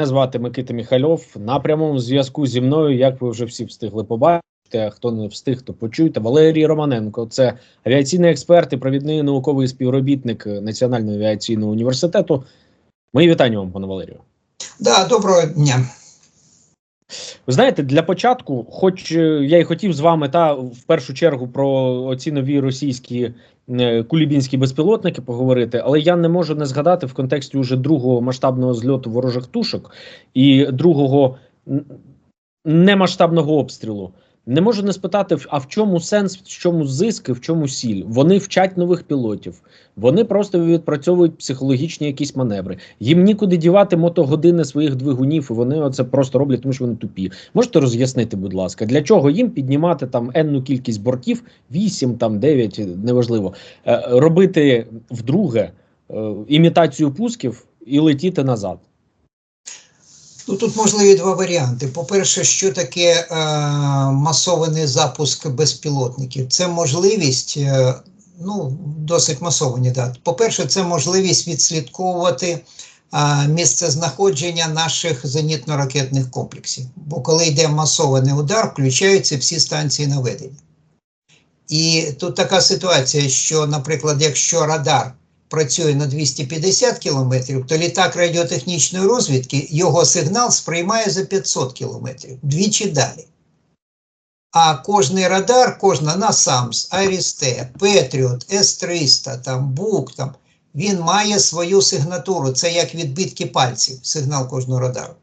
Мене звати Микита Міхальов. На прямому зв'язку зі мною, як ви вже всі встигли побачити. а Хто не встиг, то почуйте. Валерій Романенко, це авіаційний експерт і провідний науковий співробітник Національного авіаційного університету. Мої вітання вам, пане Валерію. Да, доброго дня. Ви знаєте, для початку, хоч е, я і хотів з вами та в першу чергу про оці нові російські кулібінські безпілотники поговорити, але я не можу не згадати в контексті уже другого масштабного зльоту ворожих тушок і другого немасштабного обстрілу. Не можу не спитати, а в чому сенс, в чому зиск, і в чому сіль? Вони вчать нових пілотів, вони просто відпрацьовують психологічні якісь маневри. Їм нікуди дівати мотогодини своїх двигунів, і вони оце просто роблять, тому що вони тупі. Можете роз'яснити, будь ласка, для чого їм піднімати там енну кількість бортів, 8, там 9, неважливо, е, робити вдруге е, імітацію пусків і летіти назад. Ну тут можливі два варіанти. По-перше, що таке е, масований запуск безпілотників? Це можливість, е, ну, досить масовані, да. По-перше, це можливість відслідковувати е, місце знаходження наших зенітно-ракетних комплексів. Бо коли йде масований удар, включаються всі станції наведення. І тут така ситуація, що, наприклад, якщо радар працює на 250 кілометрів, то літак радіотехнічної розвідки його сигнал сприймає за 500 кілометрів, двічі далі. А кожний радар, кожна NASAMS, Айріс-Т, Петріот, С-300, там, БУК, там, він має свою сигнатуру. Це як відбитки пальців, сигнал кожного радару.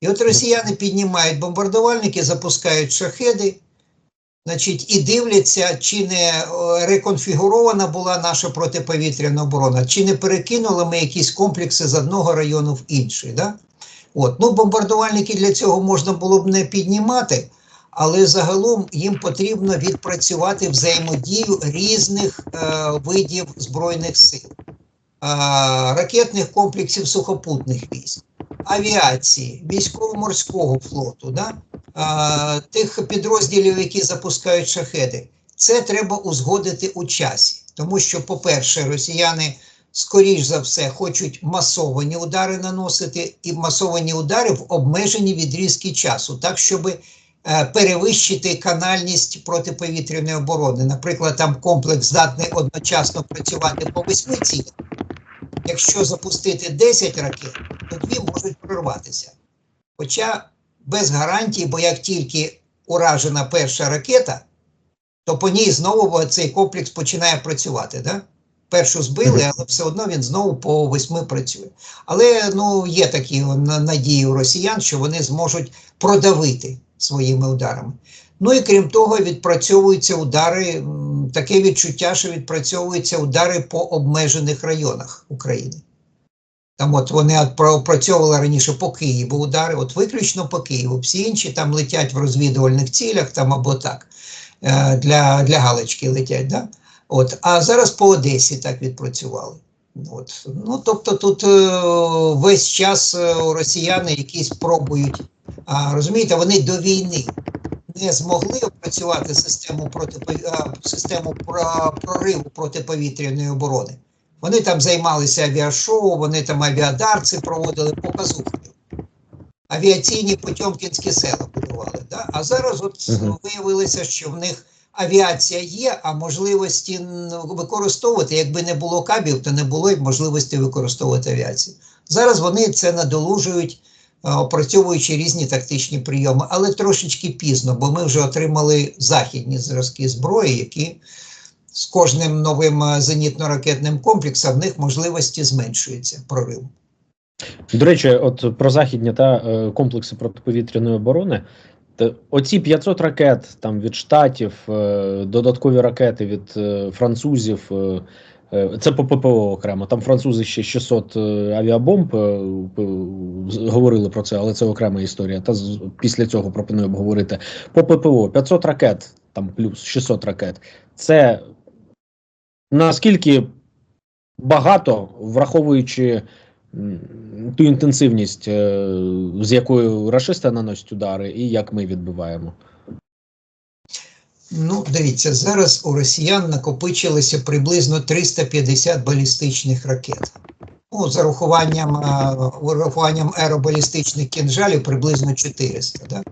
І от росіяни піднімають бомбардувальники, запускають шахеди, Значить, і дивляться, чи не е, реконфігурована була наша протиповітряна оборона, чи не перекинули ми якісь комплекси з одного району в інший. Да? От. Ну, бомбардувальники для цього можна було б не піднімати, але загалом їм потрібно відпрацювати взаємодію різних е, видів збройних сил, е, ракетних комплексів сухопутних військ, авіації, військово-морського флоту. Да? а, тих підрозділів, які запускають шахеди, це треба узгодити у часі. Тому що, по-перше, росіяни, скоріш за все, хочуть масовані удари наносити, і масовані удари в обмежені відрізки часу, так, щоб е, перевищити канальність протиповітряної оборони. Наприклад, там комплекс здатний одночасно працювати по восьми цілях. Якщо запустити 10 ракет, то дві можуть прорватися. Хоча без гарантії, бо як тільки уражена перша ракета, то по ній знову цей комплекс починає працювати. Да? Першу збили, але все одно він знову по восьми працює. Але ну, є такі надії у росіян, що вони зможуть продавити своїми ударами. Ну і крім того, відпрацьовуються удари, таке відчуття, що відпрацьовуються удари по обмежених районах України. Там от вони опрацьовували раніше по Києву удари, от виключно по Києву. Всі інші там летять в розвідувальних цілях там або так. е, Для, для галочки летять. Да? От, а зараз по Одесі так відпрацювали. От. Ну, тобто тут е, весь час е, росіяни якісь пробують, розумієте, вони до війни не змогли опрацювати систему, проти, систему прориву протиповітряної оборони. Вони там займалися авіашоу, вони там авіадарці проводили показухи. Авіаційні Потьомкінські села будували. Да? А зараз от Мгм. виявилося, що в них авіація є, а можливості використовувати, якби не було кабів, то не було й можливості використовувати авіацію. Зараз вони це надолужують, опрацьовуючи різні тактичні прийоми, але трошечки пізно, бо ми вже отримали західні зразки зброї, які з кожним новим е, зенітно-ракетним комплексом в них можливості зменшуються прорив. До речі, от про західні та е, комплекси протиповітряної оборони. Оці 500 ракет там від штатів, е, додаткові ракети від е, французів. Е, Це по ППО окремо. Там французи ще 600 е, авіабомб е, говорили про це, але це окрема історія. Та після цього пропоную обговорити. По ППО 500 ракет, там плюс 600 ракет. Це наскільки багато, враховуючи ту інтенсивність, з якою рашисти наносять удари, і як ми відбиваємо. Ну, дивіться, зараз у росіян накопичилося приблизно 350 балістичних ракет. Ну, з урахуванням, е, урахуванням аеробалістичних кінжалів приблизно 400. Да?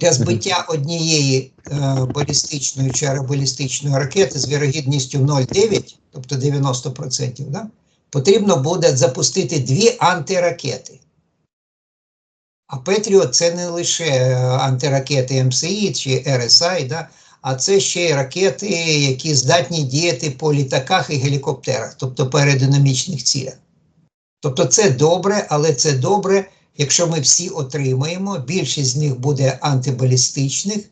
Для збиття однієї е, балістичної чи аеробалістичної ракети з вірогідністю 0,9, тобто 90%, да? потрібно буде запустити дві антиракети. А Петріот це не лише е, антиракети МСІ чи РСА, да? А це ще й ракети, які здатні діяти по літаках і гелікоптерах, тобто по аеродинамічних цілях. Тобто це добре, але це добре, якщо ми всі отримаємо, більшість з них буде антибалістичних,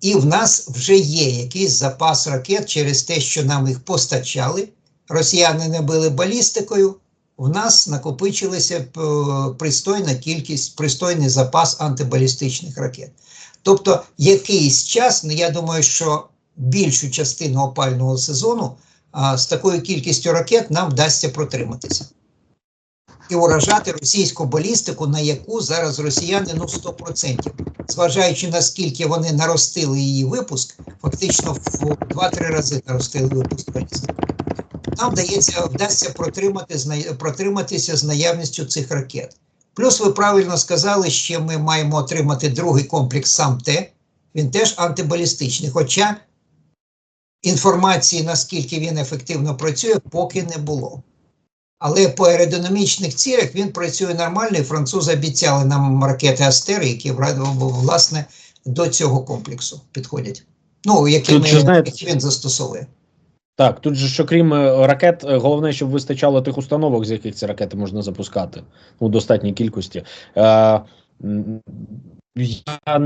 і в нас вже є якийсь запас ракет через те, що нам їх постачали. Росіяни не били балістикою, в нас накопичилася е, пристойна кількість, пристойний запас антибалістичних ракет. Тобто, якийсь час, ну я думаю, що більшу частину опального сезону з такою кількістю ракет нам вдасться протриматися. І уражати російську балістику, на яку зараз росіяни ну 100%. Зважаючи наскільки вони наростили її випуск, фактично в 2-3 рази наростили випуск. Нам вдається, вдасться протримати, протриматися з наявністю цих ракет. Плюс ви правильно сказали, що ми маємо отримати другий комплекс сам Т. Він теж антибалістичний. Хоча інформації, наскільки він ефективно працює, поки не було. Але по аеродинамічних цілях він працює нормально, і французи обіцяли нам ракети Астери, які власне до цього комплексу підходять. Ну, які, ми, які він застосовує. Так, тут же, що крім е, ракет, е, головне, щоб вистачало тих установок, з яких ці ракети можна запускати у достатній кількості. Е, я,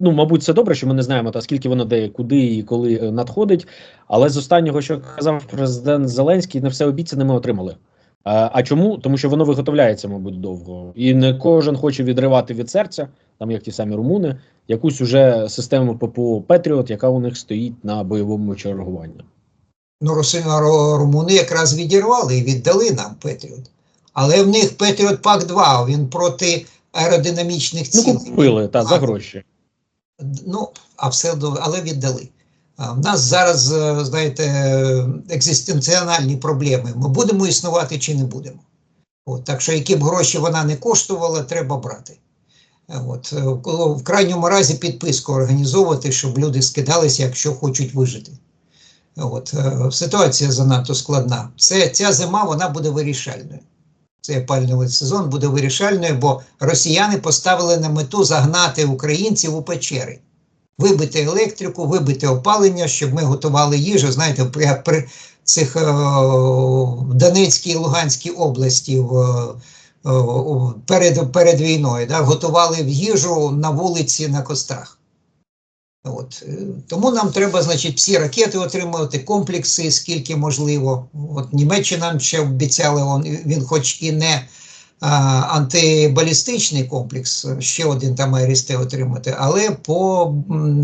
ну, мабуть, це добре, що ми не знаємо, та скільки воно де, куди і коли е, надходить. Але з останнього, що казав президент Зеленський, не все обіцяне ми отримали. А, а чому? Тому що воно виготовляється, мабуть, довго. І не кожен хоче відривати від серця, там як ті самі румуни, якусь уже систему ППО Петріот, яка у них стоїть на бойовому чергуванні. Ну, русино ро- румуни якраз відірвали і віддали нам Петріот. Але в них Петріот Пак 2, він проти аеродинамічних Ну, цілей. купили та за гроші. Ну, а все але віддали. В нас зараз, е, знаєте, екзистенціональні проблеми. Ми будемо існувати чи не будемо. От, так що, які б гроші вона не коштувала, треба брати. Е, От, е, в крайньому разі підписку організовувати, щоб люди скидалися, якщо хочуть вижити. От, е, ситуація занадто складна. Це, ця зима вона буде вирішальною. Цей опалювальний сезон буде вирішальною, бо росіяни поставили на мету загнати українців у печери, вибити електрику, вибити опалення, щоб ми готували їжу. Знаєте, при, при цих е, в Донецькій і Луганській області в, е, перед, перед війною, да, готували їжу на вулиці на кострах. От. Тому нам треба, значить, всі ракети отримувати, комплекси, скільки можливо. От Німеччина нам ще обіцяла, он, він хоч і не а, антибалістичний комплекс, ще один там АРСТ отримати, але по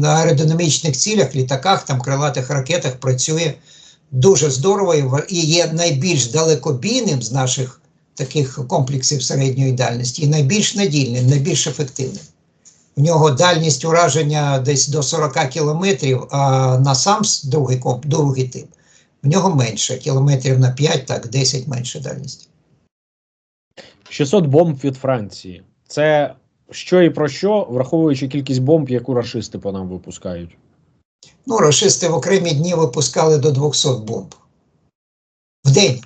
аеродинамічних цілях, літаках, там крилатих ракетах працює дуже здорово і є найбільш далекобійним з наших таких комплексів середньої дальності, і найбільш надійним, найбільш ефективним. В нього дальність ураження десь до 40 кілометрів, а на САМС, другий, комп, другий тип, в нього менше, кілометрів на 5, так, 10 менше дальність. 600 бомб від Франції. Це що і про що, враховуючи кількість бомб, яку рашисти по нам випускають. Ну, рашисти в окремі дні випускали до 200 бомб. В день.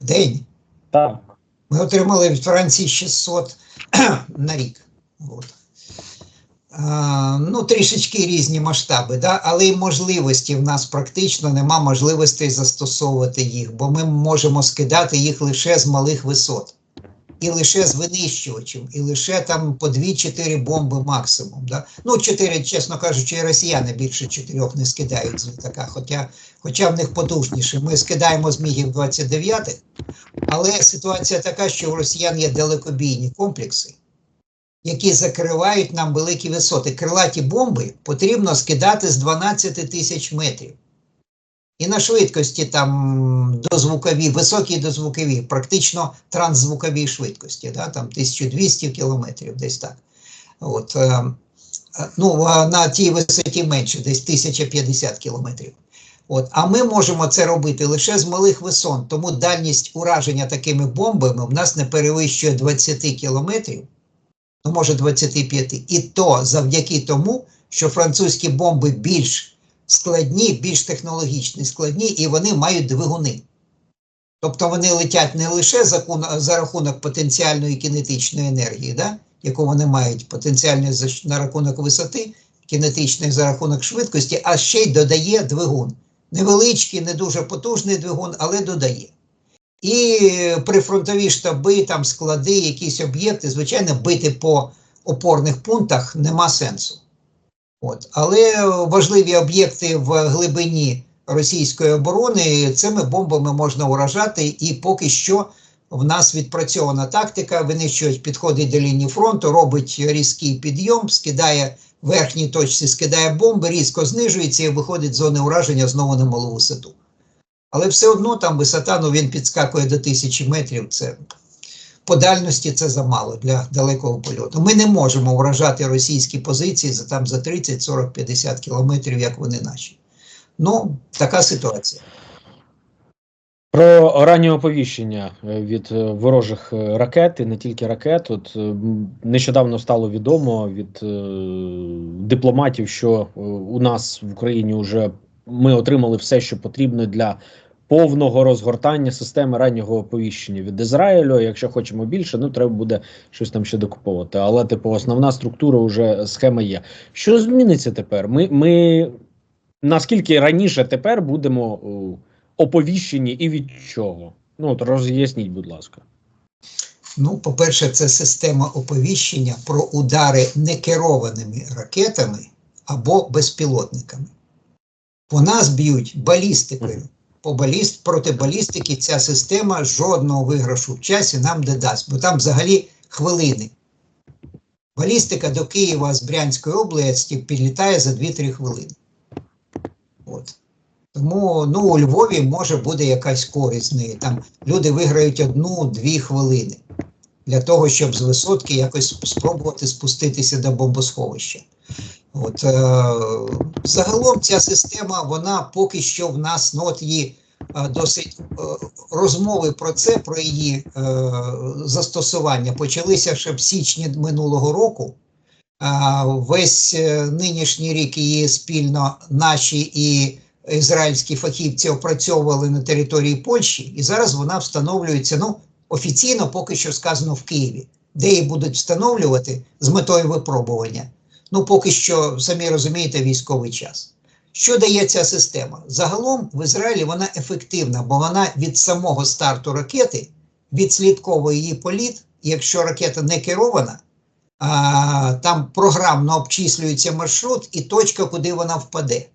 В день. Так. Ми отримали від Франції 600 на рік. От. Ну, трішечки різні масштаби, да? але й можливості в нас практично нема можливостей застосовувати їх, бо ми можемо скидати їх лише з малих висот. І лише з винищувачем, і лише там по 2-4 бомби максимум. Да? Ну, 4, чесно кажучи, і росіяни більше 4 не скидають з літака, хоча, хоча в них потужніше. Ми скидаємо з мігів 29 але ситуація така, що у росіян є далекобійні комплекси, які закривають нам великі висоти. Крилаті бомби потрібно скидати з 12 тисяч метрів. І на швидкості там дозвукові, високі дозвукові, практично трансзвукові швидкості, да, там 1200 кілометрів, десь так. От, е, е, ну, на тій висоті менше, десь 1050 кілометрів. От, а ми можемо це робити лише з малих висот, тому дальність ураження такими бомбами в нас не перевищує 20 кілометрів, може 25. І то завдяки тому, що французькі бомби більш складні, більш технологічні, складні, і вони мають двигуни. Тобто вони летять не лише за, за рахунок потенціальної кінетичної енергії, да? яку вони мають потенціальної за на рахунок висоти, кінетичної за рахунок швидкості, а ще й додає двигун. Невеличкий, не дуже потужний двигун, але додає. І прифронтові штаби, там склади, якісь об'єкти, звичайно, бити по опорних пунктах нема сенсу. От. Але важливі об'єкти в глибині російської оборони цими бомбами можна уражати, і поки що в нас відпрацьована тактика, винищувач підходить до лінії фронту, робить різкий підйом, скидає верхній точці, скидає бомби, різко знижується і виходить з зони ураження знову на малу висоту. Але все одно там висота, ну він підскакує до тисячі метрів. Це по дальності це замало для далекого польоту. Ми не можемо вражати російські позиції за там за 30, 40, 50 кілометрів, як вони наші. Ну, така ситуація. Про раннє оповіщення е, від е, ворожих е, ракет і не тільки ракет. От нещодавно стало відомо від дипломатів, що у нас в Україні вже ми отримали все, що потрібно для повного розгортання системи раннього оповіщення від Ізраїлю. Якщо хочемо більше, ну треба буде щось там ще докуповувати. Але типу, основна структура вже схема є. Що зміниться тепер? Ми, ми наскільки раніше тепер будемо. оповіщені і від чого? Ну, от роз'ясніть, будь ласка. Ну, по-перше, це система оповіщення про удари некерованими ракетами або безпілотниками. По нас б'ють балістикою. По баліст, проти балістики ця система жодного виграшу в часі нам не дасть, бо там взагалі хвилини. Балістика до Києва з Брянської області підлітає за 2-3 хвилини. От. Тому ну, у Львові може буде якась користь з неї. Там люди виграють одну-дві хвилини для того, щоб з висотки якось спробувати спуститися до бомбосховища. От, е, загалом ця система, вона поки що в нас ну, от її е, досить е, розмови про це, про її е, застосування почалися ще в січні минулого року. А весь е, нинішній рік її спільно наші і ізраїльські фахівці опрацьовували на території Польщі, і зараз вона встановлюється. Ну, офіційно поки що сказано в Києві, де її будуть встановлювати з метою випробування. Ну, поки що, самі розумієте, військовий час. Що дає ця система? Загалом в Ізраїлі вона ефективна, бо вона від самого старту ракети відслідковує її політ. Якщо ракета не керована, а, там програмно обчислюється маршрут і точка, куди вона впаде.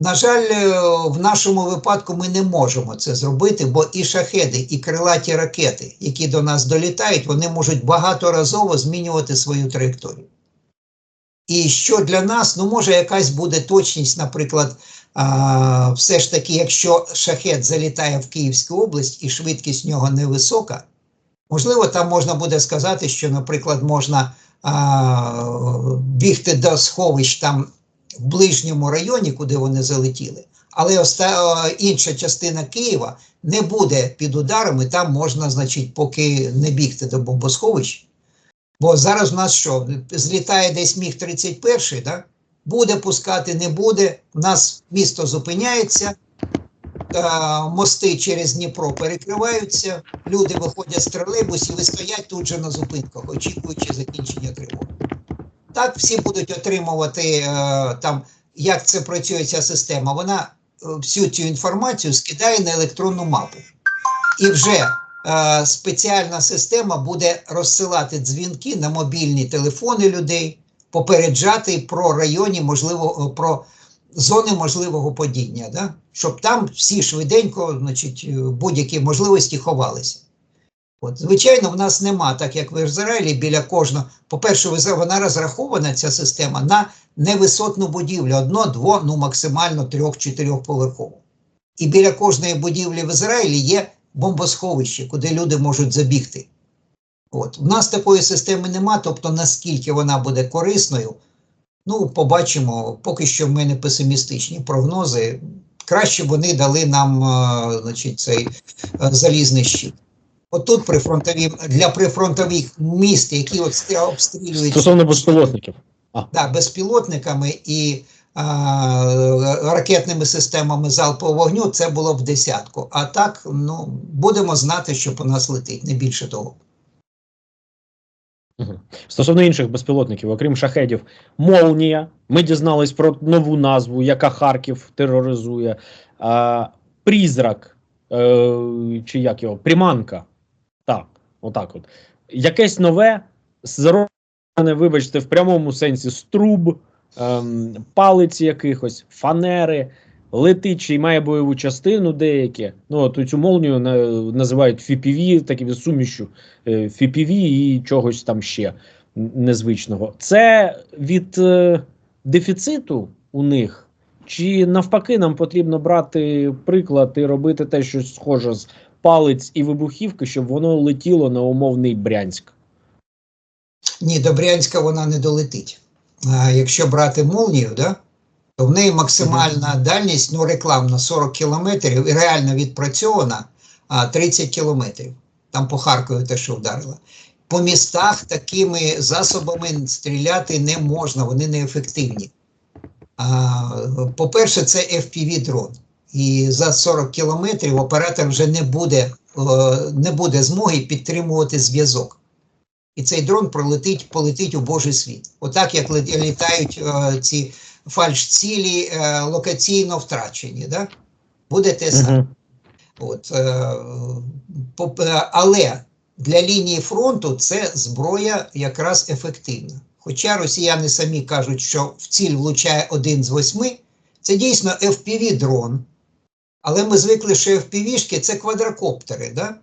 На жаль, е, в нашому випадку ми не можемо це зробити, бо і шахеди, і крилаті ракети, які до нас долітають, вони можуть багаторазово змінювати свою траєкторію. І що для нас, ну може, якась буде точність, наприклад, все ж таки, якщо шахет залітає в Київську область і швидкість нього невисока, можливо, там можна буде сказати, що, наприклад, можна бігти до сховищ там в ближньому районі, куди вони залетіли, але оста... інша частина Києва не буде під ударами, там можна, значить, поки не бігти до бомбосховищ. Бо зараз у нас що? Злітає десь міг 31 да? буде пускати, не буде. У нас місто зупиняється, мости через Дніпро перекриваються, люди виходять з тролейбусів і стоять тут же на зупинках, очікуючи закінчення тривоги. Так, всі будуть отримувати е, там, як це працює ця система. Вона е, всю цю інформацію скидає на електронну мапу. І вже спеціальна система буде розсилати дзвінки на мобільні телефони людей, попереджати про районі можливо, про зони можливого падіння, да? щоб там всі швиденько, значить, е, будь-які можливості ховалися. От, звичайно, в нас нема, так як в Ізраїлі, біля кожного. По-перше, вона розрахована ця система на невисотну будівлю, одно, дво, ну максимально трьох-чотирьох поверхову. І біля кожної будівлі в Ізраїлі є бомбосховище, куди люди можуть забігти. От. У нас такої системи нема, тобто наскільки вона буде корисною, Ну, побачимо. Поки що в мене песимістичні прогнози. Краще б вони дали нам е, значить, цей е, залізний щит. Отут прифронтові, для прифронтових міст, які обстрілюють Стосовно безпілотників. да, безпілотниками і ракетними системами залпового вогню, це було в десятку. А так, ну, будемо знати, що по нас летить, не більше того. Стосовно інших безпілотників, окрім шахедів, Молнія. Ми дізнались про нову назву, яка Харків тероризує. А, Призрак, е, чи як його? Приманка. Так, отак от. Якесь нове, зроблено, вибачте, в прямому сенсі струб, ем, палиці якихось, фанери, летичий має бойову частину деякі. Ну, от цю молнію на- називають FPV, таким сумішю FPV і чогось там ще незвичного. Це від е, дефіциту у них, чи навпаки, нам потрібно брати приклад і робити те, що схоже з палець і вибухівки, щоб воно летіло на умовний Брянськ. Ні, до Брянська вона не долетить. Якщо брати молнію, да, то в неї максимальна дальність, ну, рекламна 40 кілометрів і реально відпрацьована 30 кілометрів. Там по Харкові те, що вдарило. По містах такими засобами стріляти не можна, вони неефективні. По-перше, це FPV-дрон. І за 40 кілометрів оператор вже не буде, не буде змоги підтримувати зв'язок. І цей дрон пролетить, полетить у Божий світ. Отак, як літають е, ці фальш-цілі е, локаційно втрачені. Да? Буде те саме. Мгм. От, е, поп- е, але для лінії фронту це зброя якраз ефективна. Хоча росіяни самі кажуть, що в ціль влучає один з восьми, це дійсно FPV-дрон. Але ми звикли, що FPV-шки – це квадрокоптери. Да?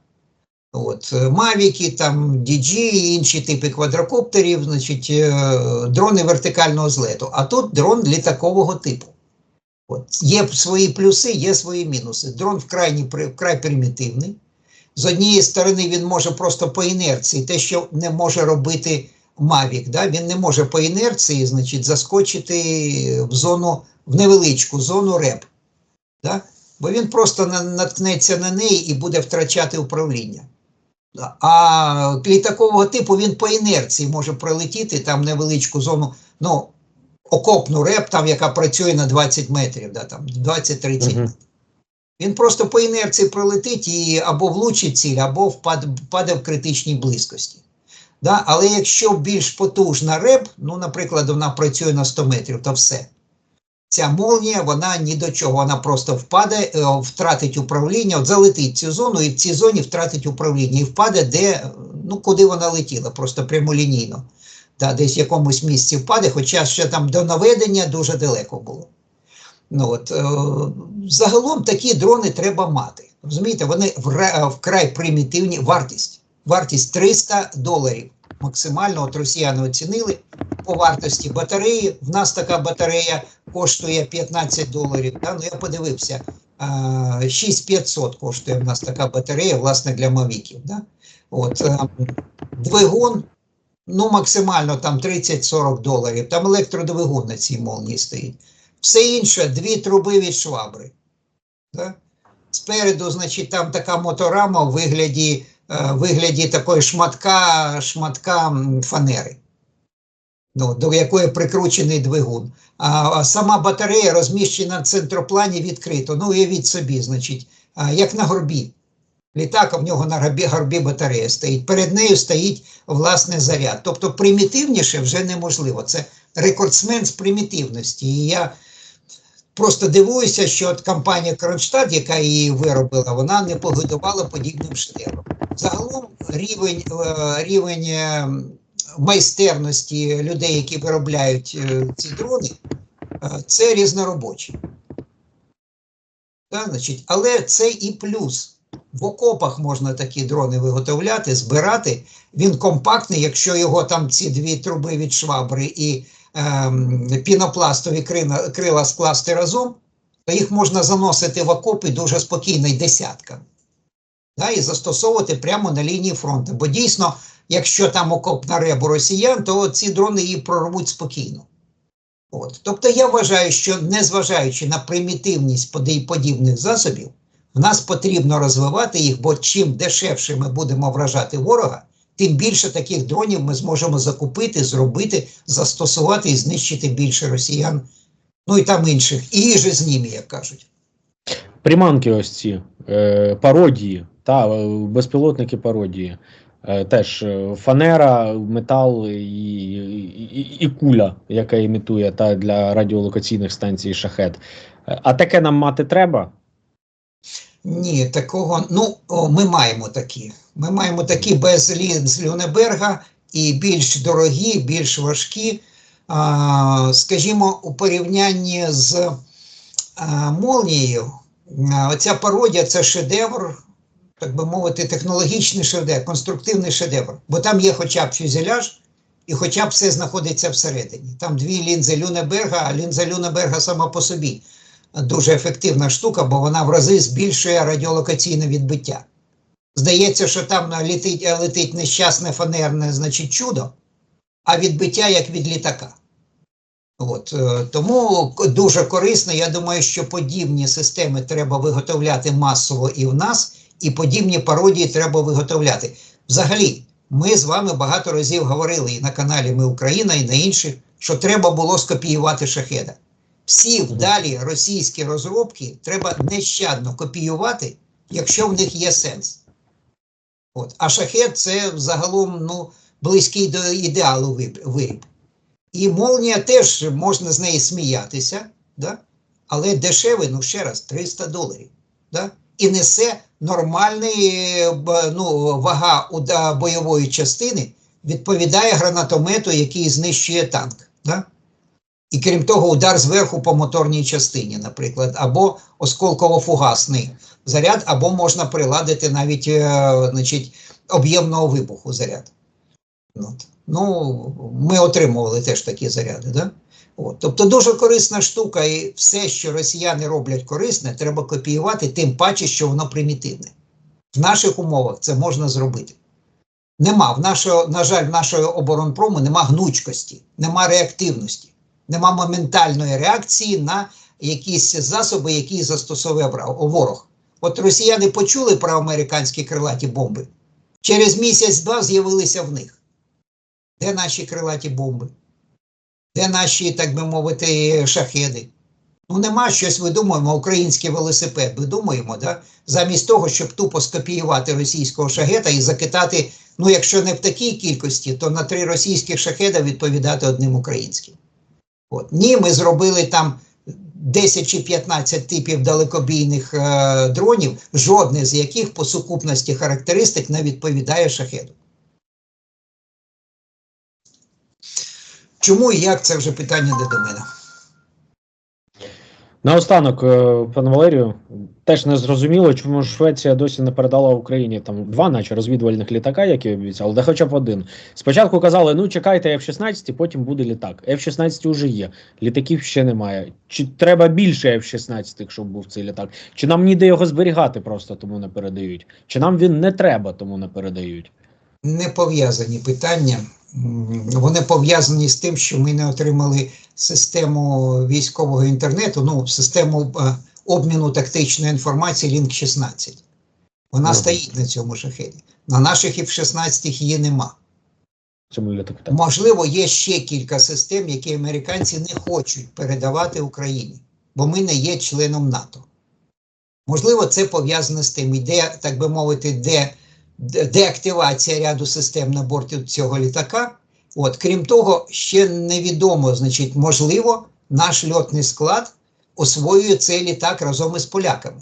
От, е, Мавіки, там, DG і інші типи квадрокоптерів, значить, е, дрони вертикального злету. А тут дрон літакового типу. От. Є свої плюси, є свої мінуси. Дрон вкрай, вкрай примітивний. З однієї сторони, він може просто по інерції, те, що не може робити Mavic, да? він не може по інерції значить, заскочити в зону, в невеличку зону РЕП. Да? Бо він просто наткнеться на неї і буде втрачати управління. А літакового типу він по інерції може пролетіти там невеличку зону, ну, окопну реп, там, яка працює на 20 метрів, да, там 20-30 Мгм. метрів. Він просто по інерції пролетить і або влучить ціль, або впаде в критичній близькості. Да? Але якщо більш потужна реп, ну, наприклад, вона працює на 100 метрів, то все. Ця молнія, вона ні до чого, вона просто впаде, е, втратить управління, от залетить цю зону і в цій зоні втратить управління і впаде, де, е, ну, куди вона летіла, просто прямолінійно. Да, десь в якомусь місці впаде, хоча ще там до наведення дуже далеко було. Ну, от, е, загалом такі дрони треба мати. Розумієте, вони вкрай примітивні вартість. Вартість 300 доларів. Максимально от росіяни оцінили по вартості батареї. В нас така батарея коштує 15 доларів. Да? Ну, я подивився, а, 6500 коштує в нас така батарея, власне, для мавіків. Да? От, е, двигун, ну, максимально там 30-40 доларів. Там електродвигун на цій молнії стоїть. Все інше дві труби від швабри. Да? Спереду, значить, там така моторама в вигляді, вигляді такої шматка, шматка фанери, ну, до якої прикручений двигун. А, сама батарея розміщена в центроплані відкрито. Ну, уявіть собі, значить, як на горбі. Літак, в нього на горбі, горбі батарея стоїть. Перед нею стоїть власне заряд. Тобто примітивніше вже неможливо. Це рекордсмен з примітивності. І я просто дивуюся, що от компанія Кронштадт, яка її виробила, вона не погодувала подібним шедевром. Загалом рівень, е, рівень е, майстерності людей, які виробляють е, ці дрони, це різноробочі. Так, значить, але це і плюс. В окопах можна такі дрони виготовляти, збирати. Він компактний, якщо його там ці дві труби від швабри і пінопластові крила, скласти разом, то їх можна заносити в окопи дуже спокійно й десятками. Да, і застосовувати прямо на лінії фронту. Бо дійсно, якщо там окоп на ребу росіян, то ці дрони її прорвуть спокійно. От. Тобто я вважаю, що незважаючи на примітивність подібних засобів, в нас потрібно розвивати їх, бо чим дешевше ми будемо вражати ворога, тим більше таких дронів ми зможемо закупити, зробити, застосувати і знищити більше росіян, ну і там інших, і їжі з ними, як кажуть. Приманки ось ці е, пародії, та е, безпілотники пародії. Е, теж е, фанера, метал і, і, і куля, яка імітує та для радіолокаційних станцій шахет. А таке нам мати треба. Ні, такого. Ну, о, ми маємо такі. Ми маємо такі без Люнеберга і більш дорогі, більш важкі. А, скажімо, у порівнянні з а, молнією, оця пародія це шедевр, так би мовити, технологічний шедевр, конструктивний шедевр. Бо там є хоча б фюзеляж, і хоча б все знаходиться всередині. Там дві лінзи Люнеберга, а лінза Люнеберга сама по собі дуже ефективна штука, бо вона в рази збільшує радіолокаційне відбиття. Здається, що там летить, летить нещасне фанерне, значить, чудо, а відбиття як від літака. От, е, тому дуже корисно. Я думаю, що подібні системи треба виготовляти масово і в нас, і подібні пародії треба виготовляти. Взагалі, ми з вами багато разів говорили і на каналі Ми Україна, і на інших, що треба було скопіювати шахеда. Всі вдалі російські розробки треба нещадно копіювати, якщо в них є сенс. От. А шахет це загалом ну, близький до ідеалу виріб. І молнія теж можна з неї сміятися, да? але дешевий, ну ще раз, 300 доларів. Да? І несе нормальний е, ну, вага бойової частини, відповідає гранатомету, який знищує танк. Да? І крім того, удар зверху по моторній частині, наприклад, або осколково-фугасний заряд, або можна приладити навіть е, значить, об'ємного вибуху заряд. От. Ну, ми отримували теж такі заряди. Да? От. Тобто дуже корисна штука, і все, що росіяни роблять корисне, треба копіювати, тим паче, що воно примітивне. В наших умовах це можна зробити. Нема, в нашого, на жаль, в нашого оборонпрому нема гнучкості, нема реактивності нема моментальної реакції на якісь засоби, які застосовує ворог. От росіяни почули про американські крилаті бомби. Через місяць-два з'явилися в них. Де наші крилаті бомби? Де наші, так би мовити, шахеди? Ну, нема щось видумуємо, український велосипед видумуємо, да? замість того, щоб тупо скопіювати російського шахета і закидати, ну, якщо не в такій кількості, то на три російських шахеда відповідати одним українським. От. Ні, ми зробили там 10 чи 15 типів далекобійних е, дронів, жодне з яких по сукупності характеристик не відповідає шахеду. Чому і як це вже питання не до мене? Наостанок, е, пане Валерію, теж не зрозуміло, чому Швеція досі не передала Україні там два, наче розвідувальних літака, які обіцяли, де хоча б один. Спочатку казали: ну чекайте F-16, потім буде літак. F-16 вже є, літаків ще немає. Чи треба більше F-16, щоб був цей літак? Чи нам ніде його зберігати, просто тому не передають? Чи нам він не треба, тому не передають? Не пов'язані питання. Вони пов'язані з тим, що ми не отримали систему військового інтернету, ну, систему е, обміну тактичної інформації Link 16. Вона Мгм. стоїть на цьому шахеді. На наших F-16 її нема. Можливо, є ще кілька систем, які американці не хочуть передавати Україні, бо ми не є членом НАТО. Можливо, це пов'язано з тим, іде, так би мовити, де, де- деактивація ряду систем на борті цього літака. От, крім того, ще невідомо, значить, можливо, наш льотний склад освоює цей літак разом із поляками.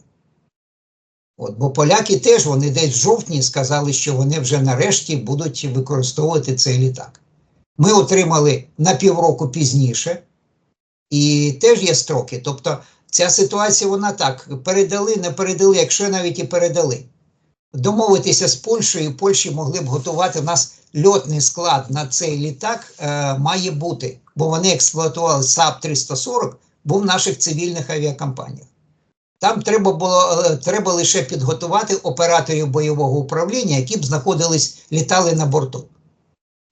От, бо поляки теж вони десь в жовтні сказали, що вони вже нарешті будуть використовувати цей літак. Ми отримали на півроку пізніше, і теж є строки. Тобто ця ситуація, вона так: передали, не передали, якщо навіть і передали. Домовитися з Польщею, Польщі могли б готувати нас льотний склад на цей літак е, має бути, бо вони експлуатували САП 340, був в наших цивільних авіакомпаніях. Там треба було е, треба лише підготувати операторів бойового управління, які б знаходились, літали на борту.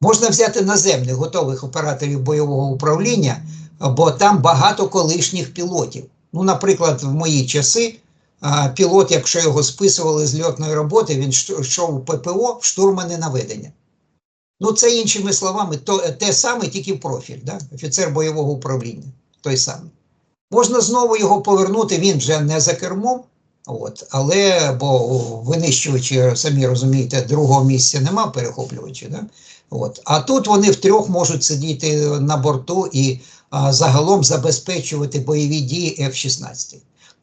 Можна взяти наземних готових операторів бойового управління бо там багато колишніх пілотів. Ну, наприклад, в мої часи а, пілот, якщо його списували з льотної роботи, він йшов у ППО в штурмане наведення. Ну, це іншими словами, то, те саме, тільки профіль, да? офіцер бойового управління. Той самий. Можна знову його повернути, він вже не за кермом, от, але бо винищувачі, самі розумієте, другого місця нема перехоплювачі. Да? От. А тут вони втрьох можуть сидіти на борту і а, загалом забезпечувати бойові дії F-16.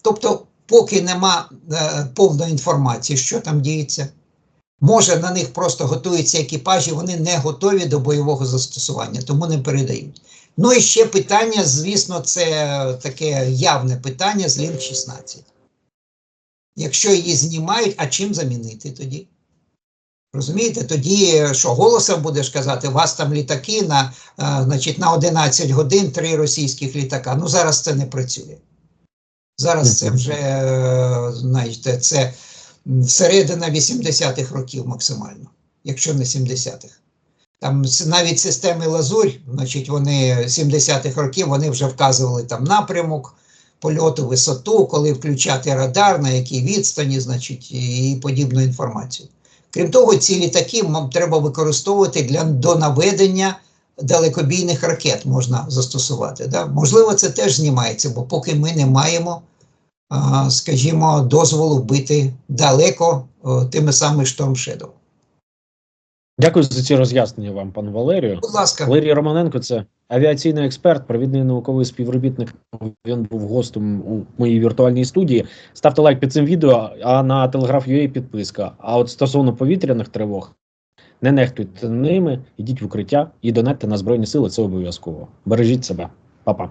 Тобто, поки нема е, повної інформації, що там діється, може на них просто готуються екіпажі, вони не готові до бойового застосування, тому не передають. Ну і ще питання, звісно, це таке явне питання з Лінк 16. Якщо її знімають, а чим замінити тоді? Розумієте, тоді що голосом будеш казати, у вас там літаки на, е, значить, на 11 годин, три російських літака. Ну зараз це не працює. Зараз це вже, е, знаєте, це середина 80-х років максимально, якщо не 70-х. Там навіть системи Лазурь, значить, вони 70-х років вони вже вказували там напрямок польоту, висоту, коли включати радар, на якій відстані, значить, і подібну інформацію. Крім того, ці літаки треба використовувати для донаведення далекобійних ракет можна застосувати. Да? Можливо, це теж знімається, бо поки ми не маємо, скажімо, дозволу бити далеко тими самими Shadow. Дякую за ці роз'яснення вам, пане Валерію. Будь ласка, Валерій Романенко це авіаційний експерт, провідний науковий співробітник. Він був гостем у моїй віртуальній студії. Ставте лайк під цим відео, а на Telegraph.ua підписка. А от стосовно повітряних тривог, не нехтуйте ними, ідіть в укриття і донатьте на Збройні Сили. Це обов'язково. Бережіть себе. Па-па.